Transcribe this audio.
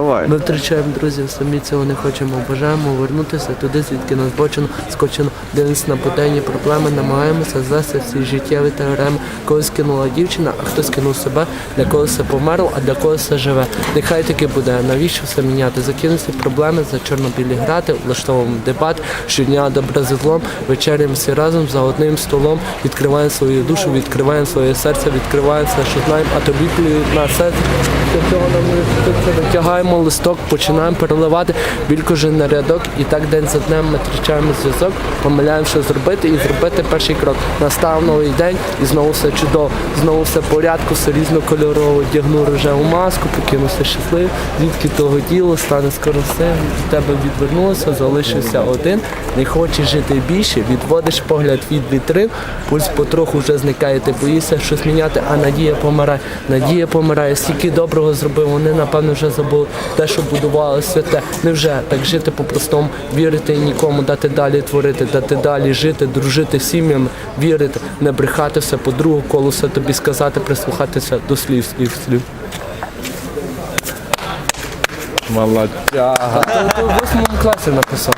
Давай. Ми втрачаємо друзів, самі цього не хочемо. Бажаємо вернутися туди, звідки нас бочено, скочено, дивимося на буденні проблеми, намагаємося звести всі життєві теореми. Когось кинула дівчина, а хтось кинув себе, для когось все померло, а для когось все живе. Нехай таки буде. Навіщо все міняти? Закинемо всі проблеми за чорно-білі грати, влаштовуємо дебат, щодня добре злом, вечеряємо всі разом за одним столом, відкриваємо свою душу, відкриваємо своє серце, відкриваємо все, що знаємо, а тобі плюють на серце. Для цього нам не. Витягаємо листок, починаємо переливати кожен на рядок, і так день за днем ми втрачаємо зв'язок, помиляємо, що зробити, і зробити перший крок. Настав новий день, і знову все чудово, знову все в порядку, все різнокольорово, вдягну рожеву маску, покинуся щасливим, звідки того діло стане скоро все. Від тебе відвернулося, залишився один. Не хочеш жити більше, відводиш погляд від вітрин, пульс потроху вже зникає, ти боїшся щось міняти, а надія помирає. Надія помирає, стільки доброго зробив, вони напевно вже забули те, що будували святе. Невже так жити по-простому, вірити нікому, дати далі творити, дати далі жити, дружити сім'ям, вірити, не брехати все по другу колу, все тобі сказати, прислухатися до слів, слів, слів. Молодця. В восьмому класі написав.